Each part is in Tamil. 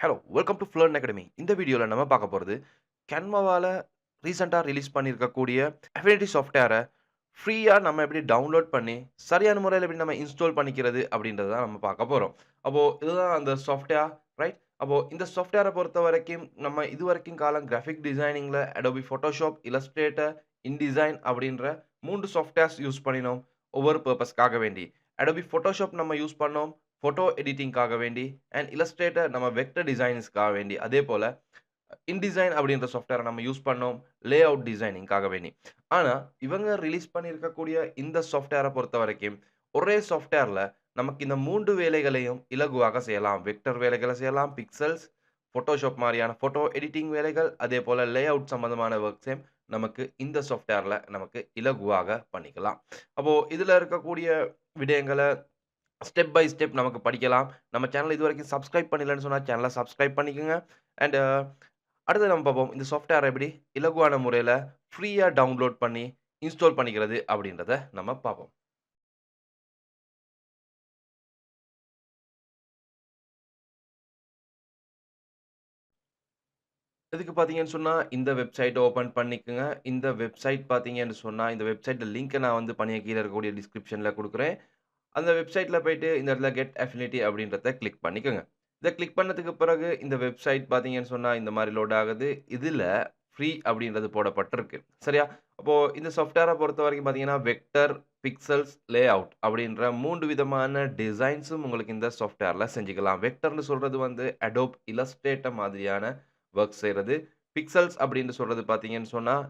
Hello welcome to Flearn academy இந்த வீடியோவில் நம்ம பார்க்க போகிறது கென்மாவால் ரீசெண்டாக ரிலீஸ் பண்ணியிருக்கக்கூடிய அஃபினிட்டி சாஃப்ட்வேரை ஃப்ரீயாக நம்ம எப்படி டவுன்லோட் பண்ணி சரியான முறையில் எப்படி நம்ம இன்ஸ்டால் பண்ணிக்கிறது அப்படின்றத நம்ம பார்க்க போகிறோம் அப்போது இதுதான் அந்த சாஃப்ட்வேர் ரைட் அப்போது இந்த சாஃப்ட்வேரை பொறுத்த வரைக்கும் நம்ம இது வரைக்கும் காலம் கிராஃபிக் டிசைனிங்கில் அடோபி ஃபோட்டோஷாப் இலஸ்ட்ரேட்டர் இன்டிசைன் அப்படின்ற மூன்று சாஃப்ட்வேர்ஸ் யூஸ் பண்ணினோம். ஒவ்வொரு பர்பஸ்க்காக வேண்டி. அடோபி ஃபோட்டோஷாப் நம்ம யூஸ் பண்ணோம். ஃபோட்டோ எடிட்டிங்காக வேண்டி அண்ட் இலஸ்ட்ரேட்டர் நம்ம வெக்டர் டிசைன்ஸ்க்காக வேண்டி. அதே போல் இன்டிசைன் அப்படின்ற சாஃப்ட்வேரை நம்ம யூஸ் பண்ணோம் லே அவுட் டிசைனிங்காக வேண்டி. ஆனால் இவங்க ரிலீஸ் பண்ணியிருக்கக்கூடிய இந்த சாஃப்ட்வேரை பொறுத்த வரைக்கும் ஒரே சாஃப்ட்வேரில் நமக்கு இந்த மூன்று வேலைகளையும் இலகுவாக செய்யலாம். வெக்டர் வேலைகளை செய்யலாம் பிக்சல்ஸ் ஃபோட்டோஷாப் மாதிரியான ஃபோட்டோ எடிட்டிங் வேலைகள் அதே போல் லே அவுட் சம்மந்தமான ஒர்க்ஸையும் நமக்கு இந்த சாஃப்ட்வேரில் நமக்கு இலகுவாக பண்ணிக்கலாம். அப்போது இதில் இருக்கக்கூடிய விடயங்களை ஸ்டெப் பை ஸ்டெப் நமக்கு படிக்கலாம். நம்ம சேனல் இது வரைக்கும் சப்ஸ்கிரைப் பண்ணலன்னு சொன்னால் சேனலை சப்ஸ்கிரைப் பண்ணிக்கோங்க. அண்ட் uh, அடுத்து நம்ம பார்ப்போம். இந்த சாஃப்ட்வேர் எப்படி இலகுவான முறையில் ஃப்ரீயாக டவுன்லோட் பண்ணி இன்ஸ்டால் பண்ணிக்கிறது அப்படின்றத நம்ம பார்ப்போம். இதுக்கு பார்த்தீங்கன்னு சொன்னால் இந்த வெப்சைட்டை ஓப்பன் பண்ணிக்கோங்க. இந்த வெப்சைட் பார்த்தீங்கன்னு சொன்னால் இந்த வெப்சைட்டில் லிங்க்கை நான் வந்து பணிய கீழே இருக்கக்கூடிய டிஸ்கிரிப்ஷனில் கொடுக்குறேன். அந்த வெப்சைட்டில் போயிட்டு இந்த இடத்துல கெட் அஃபினிட்டி அப்படின்றத கிளிக் பண்ணிக்கோங்க. இதை கிளிக் பண்ணதுக்கு பிறகு இந்த வெப்சைட் பார்த்தீங்கன்னு சொன்னால் இந்த மாதிரி லோட் ஆகுது. இதில் ஃப்ரீ அப்படின்றது போடப்பட்டிருக்கு. சரியா? அப்போது இந்த சாஃப்ட்வேரை பொறுத்த வரைக்கும் பார்த்தீங்கன்னா வெக்டர் பிக்சல்ஸ் லே அவுட் அப்படின்ற மூன்று விதமான டிசைன்ஸும் உங்களுக்கு இந்த சாஃப்ட்வேரில் செஞ்சுக்கலாம். வெக்டர்னு சொல்கிறது வந்து அடோப் இலஸ்ட்ரேட்டர் மாதிரியான ஒர்க் செய்கிறது பிக்சல்ஸ் அப்படின்னு சொல்கிறது பார்த்தீங்கன்னு சொன்னால்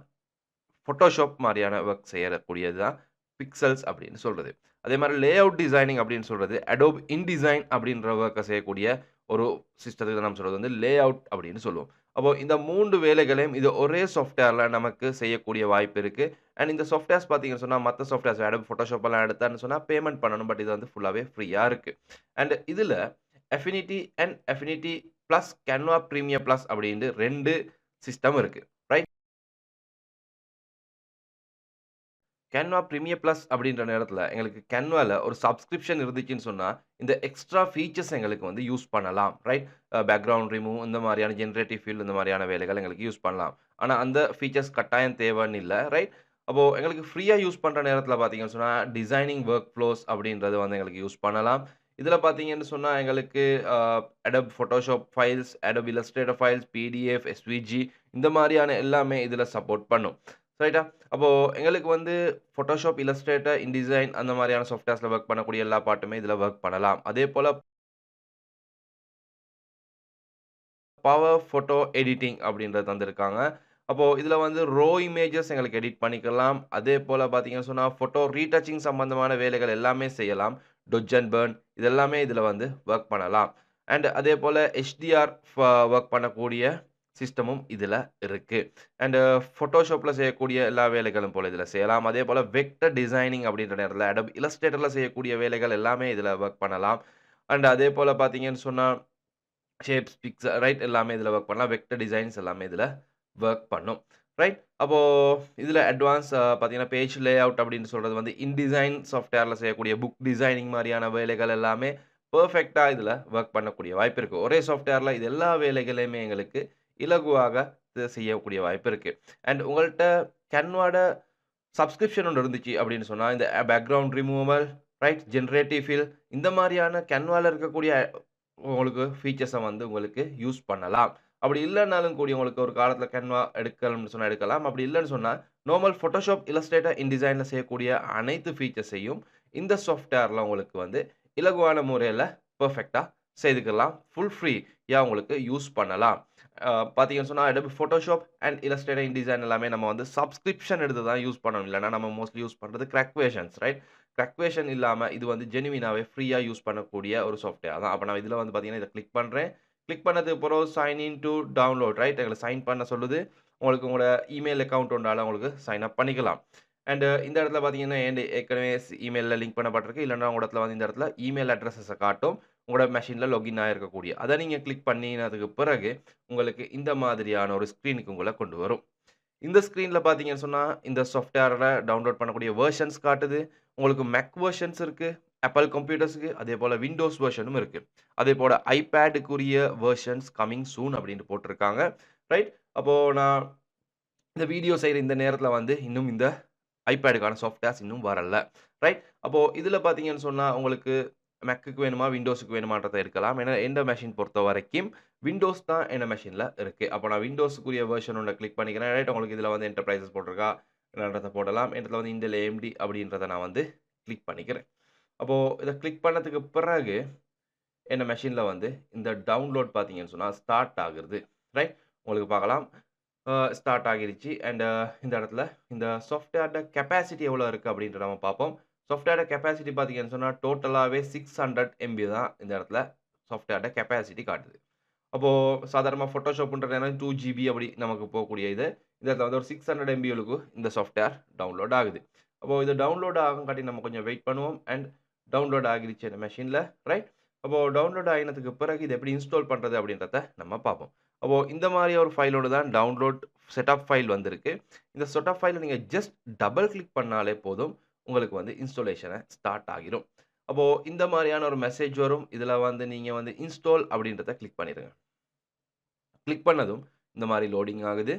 ஃபோட்டோஷாப் மாதிரியான ஒர்க் செய்யக்கூடியது தான் பிக்சல்ஸ் அப்படின்னு சொல்கிறது அதே மாதிரி லே அவுட் டிசைனிங் அப்படின்னு சொல்கிறது அடோப் இன்டிசைன் அப்படின்றவங்க செய்யக்கூடிய ஒரு சிஸ்டத்துக்கு நம்ம சொல்கிறது வந்து லே அவுட் அப்படின்னு சொல்லுவோம். அப்போது இந்த மூன்று வேலைகளையும் இது ஒரே சாஃப்ட்வேரில் நமக்கு செய்யக்கூடிய வாய்ப்பு இருக்குது அண்ட் இந்த சாஃப்ட்வேர்ஸ் பார்த்தீங்கன்னு சொன்னால் மற்ற சாஃப்ட்வேர்ஸ் அடோப் ஃபோட்டோஷாப்பெல்லாம் எடுத்தான்னு சொன்னால் பேமெண்ட் பண்ணணும் பட் இது வந்து ஃபுல்லாகவே ஃப்ரீயாக இருக்குது அண்ட் இதில் Affinity and Affinity plus Canva premium plus அப்படின்ட்டு ரெண்டு சிஸ்டம் இருக்குது கேன்வா ப்ரீமியர் ப்ளஸ் அப்படின்ற நேரத்தில் எங்களுக்கு கேன்வாவில் ஒரு சப்ஸ்கிரிப்ஷன் இருந்துச்சுன்னு சொன்னால் இந்த எக்ஸ்ட்ரா ஃபீச்சர்ஸ் எங்களுக்கு வந்து யூஸ் பண்ணலாம் ரைட் பேக்ரவுண்ட் ரிமூவ் இந்த மாதிரியான ஜென்ரேட்டிவ் ஃபீல்டு இந்த மாதிரியான வேலைகள் எங்களுக்கு யூஸ் பண்ணலாம். ஆனால் அந்த ஃபீச்சர்ஸ் கட்டாயம் தேவைன்னு இல்லை ரைட் அப்போது எங்களுக்கு ஃப்ரீயாக யூஸ் பண்ணுற நேரத்தில் பார்த்தீங்கன்னு சொன்னால் டிசைனிங் ஒர்க் ஃப்ளோஸ் அப்படின்றது வந்து எங்களுக்கு யூஸ் பண்ணலாம். இதில் பார்த்தீங்கன்னு சொன்னால் எங்களுக்கு Adobe Photoshop files Adobe illustrator files PDF SVG இந்த மாதிரியான எல்லாமே இதில் சப்போர்ட் பண்ணும். ரைட்டா அப்போது எங்களுக்கு வந்து ஃபோட்டோஷாப் இலஸ்ட்ரேட்டர் இன்டிசைன் அந்த மாதிரியான சாஃப்ட்வேர்ஸில் ஒர்க் பண்ணக்கூடிய எல்லா பாட்டுமே இதில் ஒர்க் பண்ணலாம். அதே போல் பவர் ஃபோட்டோ எடிட்டிங் அப்படின்றது தந்திருக்காங்க. அப்போது இதில் வந்து ரோ இமேஜஸ் எங்களுக்கு எடிட் பண்ணிக்கலாம். அதே போல் பார்த்தீங்கன்னு சொன்னால் ஃபோட்டோ ரீடச்சிங் சம்மந்தமான வேலைகள் எல்லாமே செய்யலாம். டொஜ் அண்ட் பேர்ன் இதெல்லாமே இதில் வந்து ஒர்க் பண்ணலாம். அண்ட் அதே போல் ஹெச்டிஆர் ஒர்க் பண்ணக்கூடிய சிஸ்டமும் இதில் இருக்குது அண்டு ஃபோட்டோஷாப்பில் செய்யக்கூடிய எல்லா வேலைகளும் போல் இதில் செய்யலாம். அதே போல் வெக்டர் டிசைனிங் அப்படின்ற நேரத்தில் அடப் இலஸ்ட்ரேட்டரில் செய்யக்கூடிய வேலைகள் எல்லாமே இதில் ஒர்க் பண்ணலாம். அண்ட் அதே போல் பார்த்தீங்கன்னு சொன்னால் ஷேப்ஸ் பிக்ஸ் ரைட் எல்லாமே இதில் ஒர்க் பண்ணலாம். வெக்டர் டிசைன்ஸ் எல்லாமே இதில் ஒர்க் பண்ணும். ரைட் அப்போது இதில் அட்வான்ஸ் பார்த்தீங்கன்னா பேஜ் லே அவுட் அப்படின்னு சொல்கிறது வந்து இன்டிசைன் சாஃப்ட்வேரில் செய்யக்கூடிய புக் டிசைனிங் மாதிரியான வேலைகள் எல்லாமே பர்ஃபெக்டாக இதில் ஒர்க் பண்ணக்கூடிய வாய்ப்பு இருக்குது ஒரே சாஃப்ட்வேரில் இது எல்லா வேலைகளையுமே எங்களுக்கு இலகுவாக செய்யக்கூடிய வாய்ப்பு இருக்குது அண்ட் உங்கள்கிட்ட கேன்வாட சப்ஸ்கிரிப்ஷன் ஒன்று இருந்துச்சு அப்படின்னு சொன்னால் இந்த background removal right generative fill இந்த மாதிரியான கேன்வாவில் இருக்கக்கூடிய உங்களுக்கு ஃபீச்சர்ஸை வந்து உங்களுக்கு யூஸ் பண்ணலாம். அப்படி இல்லைனாலும் கூடிய உங்களுக்கு ஒரு காலத்தில் கேன்வா எடுக்கணும்னு சொன்னால் எடுக்கலாம். அப்படி இல்லைன்னு சொன்னால் நார்மல் ஃபோட்டோஷாப் இலஸ்ட்ரேட்டர் இன்டிசைனில் செய்யக்கூடிய அனைத்து ஃபீச்சர்ஸையும் இந்த சாஃப்ட்வேரில் உங்களுக்கு வந்து இலகுவான முறையில் பர்ஃபெக்டாக செய்துக்கலாம். ஃபுல் ஃப்ரீயாக உங்களுக்கு யூஸ் பண்ணலாம். பார்த்தீங்கன்னு சொன்னால் Adobe Photoshop and Illustrator InDesign எல்லாமே நம்ம வந்து சப்ஸ்கிரிப்ஷன் எடுத்து தான் யூஸ் பண்ணணும். இல்லைனா நம்ம மோஸ்ட்லி யூஸ் பண்ணுறது கிராக்வேஷன்ஸ் ரைட் கிராக்வேஷன் இல்லாமல் இது வந்து ஜெனுவினாவே ஃப்ரீயாக யூஸ் பண்ணக்கூடிய ஒரு சாஃப்ட்வேர் தான். அப்போ நான் இதில் வந்து பார்த்தீங்கன்னா இதை கிளிக் பண்ணுறேன் கிளிக் பண்ணதுக்கு அப்புறம் sign in to download right எங்களை சைன் பண்ண சொல்லுது. உங்களுக்கு உங்களோட இமெயில் அக்கௌண்ட் ஒன்றால் உங்களுக்கு சைன் அப் பண்ணிக்கலாம். அண்டு uh, இந்த இடத்துல பார்த்தீங்கன்னா ஏன் ஏற்கனவே இமெயிலில் லிங்க் பண்ணப்பட்டிருக்கு. இல்லைன்னா உங்கள் இடத்துல வந்து இந்த இடத்துல இமெயில் அட்ரஸஸை காட்டும். உங்களோட மெஷினில் லாகின் ஆகிருக்கக்கூடிய அதை நீங்கள் கிளிக் பண்ணினதுக்கு பிறகு உங்களுக்கு இந்த மாதிரியான ஒரு ஸ்க்ரீனுக்கு உங்களை கொண்டு வரும் இந்த ஸ்க்ரீனில் பார்த்தீங்கன்னு சொன்னால் இந்த சாஃப்ட்வேரில் டவுன்லோட் பண்ணக்கூடிய வேர்ஷன்ஸ் காட்டுது உங்களுக்கு மேக் வேர்ஷன்ஸ் இருக்குது அதே போல் விண்டோஸ் வேர்ஷனும் இருக்குது அதே போல் ஐபேடுக்குரிய வேர்ஷன்ஸ் கமிங் சூன் அப்படின்னு போட்டிருக்காங்க. ரைட். அப்போது நான் இந்த வீடியோ செய்கிற இந்த நேரத்தில் வந்து இன்னும் இந்த ஐபேடுக்கான சாஃப்ட்வேர்ஸ் இன்னும் வரல. ரைட். அப்போது இதில் பார்த்தீங்கன்னு சொன்னால் உங்களுக்கு மேக்குக்கு வேணுமா, விண்டோஸுக்கு வேணுமான்றத இருக்கலாம். ஏன்னா எந்த மெஷின் பொறுத்த வரைக்கும் விண்டோஸ் தான் என்ன மெஷினில் இருக்குது அப்போ நான் விண்டோஸுக்குரிய வெர்ஷன் ஒன்று கிளிக் பண்ணிக்கிறேன். ரைட். உங்களுக்கு இதில் வந்து என்டர்பிரைசஸ் போட்டிருக்கா, என்னன்றதை போடலாம். இடத்துல வந்து இந்த ஏஎம்டி அப்படின்றத நான் வந்து கிளிக் பண்ணிக்கிறேன். அப்போது இதை கிளிக் பண்ணதுக்கு பிறகு, என்ன மெஷினில் வந்து இந்த டவுன்லோட் பார்த்தீங்கன்னு சொன்னால் ஸ்டார்ட் ஆகுது. ரைட். உங்களுக்கு பார்க்கலாம். ஸ்டார்ட் ஆகிருச்சு. அண்ட் இந்த இடத்துல இந்த சாஃப்ட்வேரோட கெப்பாசிட்டி எவ்வளோ இருக்குது அப்படின்ற நம்ம பார்ப்போம். சாஃப்ட்வேரோட கெப்பாசிட்டி பார்த்தீங்கன்னு சொன்னால் டோட்டலாகவே சிக்ஸ் ஹண்ட்ரட் எம்பி தான் இந்த இடத்துல சாஃப்ட்வேரோட கெப்பாசிட்டி காட்டுது. அப்போது சாதாரணமாக ஃபோட்டோஷாப்ன்றது என்ன டூ ஜிபி அப்படி நமக்கு போகக்கூடிய இது. இந்த இடத்துல வந்து ஒரு சிக்ஸ் ஹண்ட்ரட் எம்பிகளுக்கு இந்த சாஃப்ட்வேர் டவுன்லோட் ஆகுது. அப்போது இது டவுன்லோட் ஆகுங்காட்டி நம்ம கொஞ்சம் வெயிட் பண்ணுவோம். அண்ட் டவுன்லோட் ஆகிருச்சு இந்த மெஷின்ல. ரைட். அப்போது டவுன்லோட் ஆகினதுக்கு பிறகு இது எப்படி இன்ஸ்டால் பண்ணுறது அப்படின்றத நம்ம பார்ப்போம். அப்போது இந்த மாதிரி ஒரு ஃபைலோடு தான் டவுன்லோட் செட்டப் ஃபைல் வந்திருக்கு. இந்த செட்டப் ஃபைலை நீங்கள் ஜஸ்ட் டபுள் கிளிக் பண்ணாலே போதும். உங்களுக்கு வந்து இன்ஸ்டாலேஷன ஸ்டார்ட் ஆகிரும். அப்போ இந்த மாரியான ஒரு மெசேஜ் வரும். இதில வந்து நீங்க வந்து இன்ஸ்டால் அப்படின்றத கிளிக் பண்ணிருங்க. கிளிக் பண்ணதும் இந்த மாரி லோடிங் ஆகுது.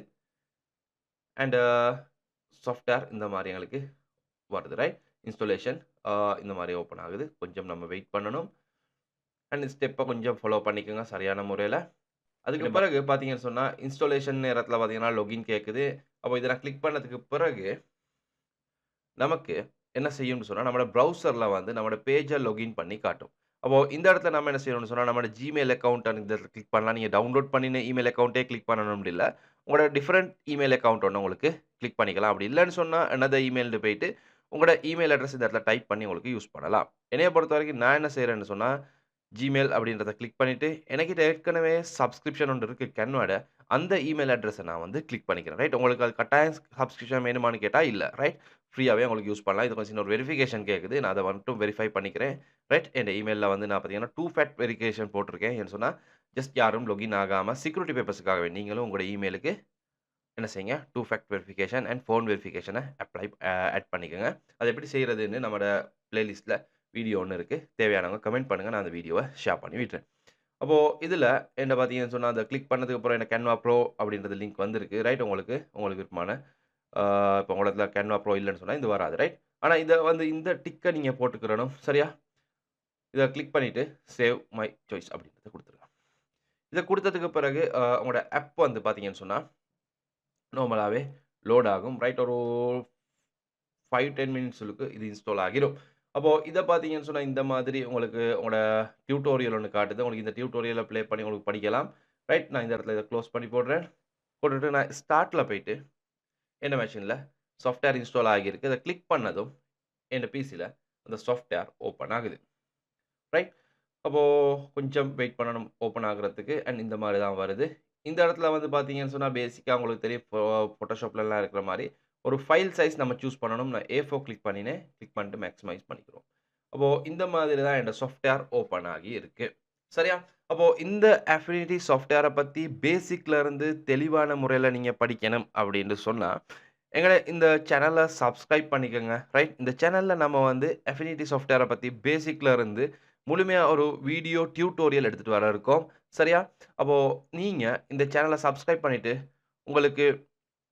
அண்ட் சாஃப்ட்வேர் இந்த மாரி எங்களுக்கு வருது. ரைட். இன்ஸ்டாலேஷன் அ இந்த மாரி ஓப்பன் ஆகுது. கொஞ்சம் நம்ம வெயிட் பண்ணணும். அண்ட் ஸ்டெப்ப கொஞ்சம் ஃபாலோ பண்ணிக்கங்க சரியான முறையில. அதுக்கு பிறகு பார்த்தீங்கன்னு சொன்னா, இன்ஸ்டாலேஷன் நேரத்தில பார்த்தீங்கன்னா, லொகின் கேட்குது. அப்போ இத நான் கிளிக் பண்ணதுக்கு பிறகு நமக்கு என்ன செய்யும்னு சொன்னால் நம்ம ப்ரௌசரில் வந்து நம்மளோட பேஜை லொகின் பண்ணி காட்டும். அப்போ இந்த இடத்துல நம்ம என்ன செய்யணும்னு சொன்னால் நம்ம ஜிமெயில் அக்கௌண்ட் இந்த இடத்துல கிளிக் பண்ணலாம். நீங்கள் டவுன்லோட் பண்ணின இமெயில் அக்கௌண்ட்டே கிளிக் அப்படி இல்லை உங்களோட டிஃப்ரெண்ட் இமெயில் அக்கௌண்ட் ஒன்று உங்களுக்கு கிளிக் பண்ணிக்கலாம். அப்படி இல்லைன்னு சொன்னால் அனதர் இமெயில்ன்னு போயிட்டு, உங்களோட இமெயில் அட்ரஸ் இந்த இடத்துல டைப் பண்ணி உங்களுக்கு யூஸ் பண்ணலாம். என்னைய பொறுத்தவரைக்கும் நான் என்ன செய்கிறேன்னு சொன்னால் ஜிமெயில் அப்படின்றத கிளிக் பண்ணிவிட்டு எனக்கிட்ட ஏற்கனவே சப்ஸ்கிரிப்ஷன் ஒன்று இருக்குது கன்வாட அந்த இமெயில் அட்ரஸை நான் வந்து கிளிக் பண்ணிக்கிறேன். ரைட். உங்களுக்கு அது கட்டாயம் சப்ஸ்கிரிப்ஷன் வேணுமான்னு கேட்டால் இல்லை ரைட். ஃப்ரீயாகவே உங்களுக்கு யூஸ் பண்ணலாம். இது கொஞ்சம் இன்னொரு வெரிஃபிகேஷன் கேட்குது. நான் அதை மட்டும் வெரிஃபை பண்ணிக்கிறேன். ரைட். என் இமெயிலில் வந்து நான் பார்த்தீங்கன்னா, டூ ஃபேட் வெரிஃபிகேஷன் போட்டிருக்கேன். என்ன சொன்னால் ஜஸ்ட் யாரும் லொகின் ஆகாமல் செக்யூரிட்டி பேப்பர்ஸுக்காகவே நீங்களும் உங்களோட இமெயிலுக்கு என்ன செய்யுங்க, two factor verification and phone வெரிஃபிகேஷனை apply add பண்ணிக்கோங்க அது எப்படி செய்கிறதுன்னு நம்மளோட பிளேலிஸ்ட்ல வீடியோ ஒன்று இருக்குது தேவையானவங்க கமெண்ட் பண்ணுங்கள் நான் அந்த வீடியோவை ஷேர் பண்ணி விட்டுறேன் அப்போது இதில் என்ன பார்த்தீங்கன்னு சொன்னால் அந்த கிளிக் பண்ணதுக்கப்புறம் என்ன கேன்வா ப்ரோ அப்படின்றது லிங்க் வந்திருக்கு. ரைட். உங்களுக்கு உங்களுக்கு விருப்பமான இப்போ உங்க இடத்துல ப்ரோ இல்லைன்னு சொன்னால் இது வராது. ரைட். ஆனால் இதை வந்து இந்த டிக்கை நீங்கள் போட்டுக்கிறணும். சரியா? இதை கிளிக் பண்ணிவிட்டு சேவ் மை சாய்ஸ் அப்படின்றத குடுத்துருங்க. இதை கொடுத்ததுக்கு பிறகு உங்களோட ஆப் வந்து பார்த்தீங்கன்னு சொன்னால் நார்மலாகவே லோட் ஆகும். ரைட். ஒரு ஃபைவ் டென் மினிட்ஸுக்கு இது இன்ஸ்டால் ஆகிரும். அப்போது இதை பார்த்தீங்கன்னு சொன்னால் இந்த மாதிரி உங்களுக்கு உங்களோட டியூட்டோரியல் ஒன்று காட்டுது. உங்களுக்கு இந்த டியூட்டோரியலை ப்ளே பண்ணி உங்களுக்கு படிக்கலாம். ரைட். நான் இந்த இடத்துல இதை க்ளோஸ் பண்ணி போடுறேன். போட்டுட்டு நான் ஸ்டார்ட்டில் போயிட்டு, என்ன மெஷின்ல சாஃப்ட்வேர் இன்ஸ்டால் ஆகியிருக்கு. அதை கிளிக் பண்ணதும், என் பிசியில் அந்த சாஃப்ட்வேர் ஓப்பன் ஆகுது. ரைட். அப்போது கொஞ்சம் வெயிட் பண்ணணும் ஓப்பன் ஆகுறதுக்கு. அண்ட் இந்த மாதிரி தான் வருது. இந்த இடத்துல வந்து பார்த்தீங்கன்னு சொன்னால் பேசிக்காக உங்களுக்கு தெரியும் ஃபோ இருக்கிற மாதிரி ஒரு ஃபைல் சைஸ் நம்ம சூஸ் பண்ணணும். நான் A4 கிளிக் பண்ணினேன். கிளிக் பண்ணிட்டு மேக்ஸிமைஸ் பண்ணிக்கிறோம். அப்போது இந்த மாதிரி தான் என்னோடய சாஃப்ட்வேர் ஓப்பன் ஆகி இருக்குது சரியா? அப்போது இந்த அஃபினிட்டி சாஃப்ட்வேரை பற்றி பேசிக்ல இருந்து தெளிவான முறையில் நீங்கள் படிக்கணும் அப்படின்னு சொன்னால் எங்களை இந்த சேனலை சப்ஸ்கிரைப் பண்ணிக்கோங்க ரைட். இந்த சேனலில் நம்ம வந்து அஃபினிட்டி சாஃப்ட்வேரை பற்றி பேசிக்லேருந்து இருந்து ஒரு வீடியோ டியூட்டோரியல் எடுத்துகிட்டு வர இருக்கோம். சரியா? அப்போது நீங்கள் இந்த சேனலை சப்ஸ்கிரைப் பண்ணிவிட்டு உங்களுக்கு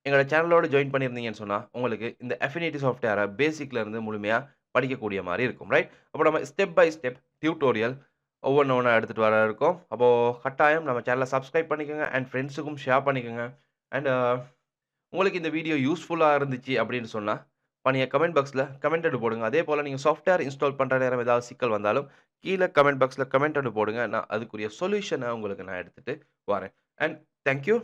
எங்களோட சேனலோடு ஜாயின் பண்ணியிருந்தீங்கன்னு சொன்னால் உங்களுக்கு இந்த அஃபினிட்டி சாஃப்ட்வேரை பேசிக்லேருந்து முழுமையாக படிக்கக்கூடிய மாதிரி இருக்கும். ரைட். அப்போ நம்ம ஸ்டெப் பை ஸ்டெப் டியூட்டோரியல் ஒவ்வொன்று ஒன்றா எடுத்துகிட்டு வர இருக்கோம். அப்போது கட்டாயம் நம்ம சேனலை சப்ஸ்கிரைப் பண்ணிக்கோங்க அண்ட் ஃப்ரெண்ட்ஸுக்கும் ஷேர் பண்ணிக்கங்க. அண்ட் uh, உங்களுக்கு இந்த வீடியோ யூஸ்ஃபுல்லாக இருந்துச்சு அப்படின்னு சொன்னால் பண்ணிய கமெண்ட் பாக்ஸில் கமெண்ட் அடு போடுங்க. அதேபோல நீங்கள் சாஃப்ட்வேர் இன்ஸ்டால் பண்ணுற நேரம் ஏதாவது சிக்கல் வந்தாலும், கீழே கமெண்ட் பாக்ஸில் கமெண்ட் அடு போடுங்க. நான் அதுக்குரிய சொல்யூஷனை உங்களுக்கு நான் எடுத்துகிட்டு வரேன். And thank you.